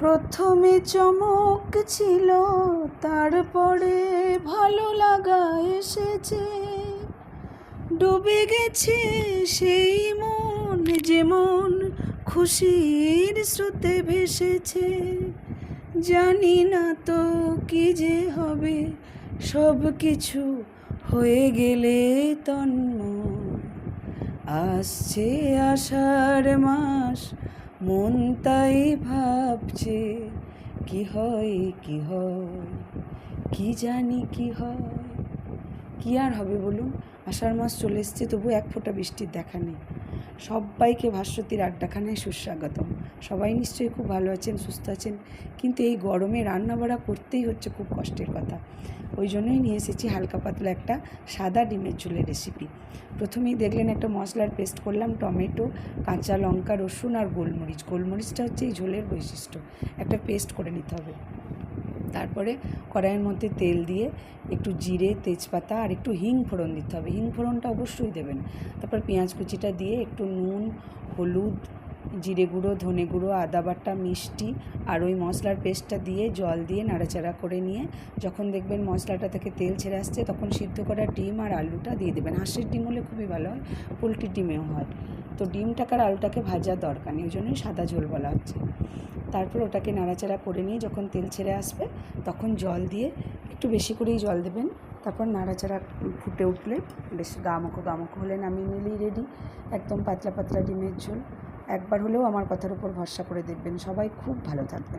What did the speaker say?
প্রথমে চমক ছিল, তারপরে ভালো লাগা এসেছে। ডুবে গেছে সেই মন, যেমন খুশির স্রোতে ভেসেছে। জানি না তো কি যে হবে, সব কিছু হয়ে গেলে তন্ময়। আসছে আষাঢ় মাস, মন তাই ভাবছে কি হয় কি হয় কি জানি কি হয়। কি আর হবে বলুন? আষাঢ় মাস চলে এসছে, তবু এক ফোঁটা বৃষ্টির দেখা নেই। সবাইকে ভাস্বতীর আড্ডাখানায় সুস্বাগতম। সবাই নিশ্চয়ই খুব ভালো আছেন, সুস্থ আছেন, কিন্তু এই গরমে রান্না বাড়া করতেই হচ্ছে খুব কষ্টের কথা। ওই জন্যই নিয়ে এসেছি হালকা পাতলা একটা সাদা ডিমের ঝোলের রেসিপি প্রথমেই দেখলেন একটা মশলার পেস্ট করলাম, টমেটো, কাঁচা লঙ্কা, রসুন আর গোলমরিচ। গোলমরিচটা হচ্ছে এই ঝোলের বৈশিষ্ট্য। একটা পেস্ট করে নিতে হবে। তারপরে কড়াইয়ের মধ্যে তেল দিয়ে একটু জিরে, তেজপাতা আর একটু হিং ফোড়ন দিতে হবে। হিং ফোড়নটা অবশ্যই দেবেন। তারপর পেঁয়াজ কুচিটা দিয়ে একটু নুন, হলুদ, জিরে গুঁড়ো, ধনে গুঁড়ো, আদা বাটা, মিষ্টি আর ওই মশলার পেস্টটা দিয়ে জল দিয়ে নাড়াচাড়া করে নিয়ে যখন দেখবেন মশলাটা থেকে তেল ছেড়ে আসছে তখন সিদ্ধ করা ডিম আর আলুটা দিয়ে দেবেন। হাঁসের ডিম হলে খুবই ভালো হয় পোলট্রির ডিমেও হয়। তো ডিমটাকে আর আলুটাকে ভাজা দরকার নেই, ওই জন্যই সাদা ঝোল বলা হচ্ছে। তারপর ওটাকে নাড়াচাড়া করে নিয়ে যখন তেল ছেড়ে আসবে, তখন জল দিয়ে একটু বেশি করেই জল দেবেন। তারপর নাড়াচাড়া ফুটে উঠলে বেশ গামকো গামকো হলে নামিয়ে নিলেই রেডি একদম পাতলা পাতলা ডিমের ঝোল। একবার হলেও আমার কথার উপর ভরসা করে দেখবেন। সবাই খুব ভালো থাকবেন।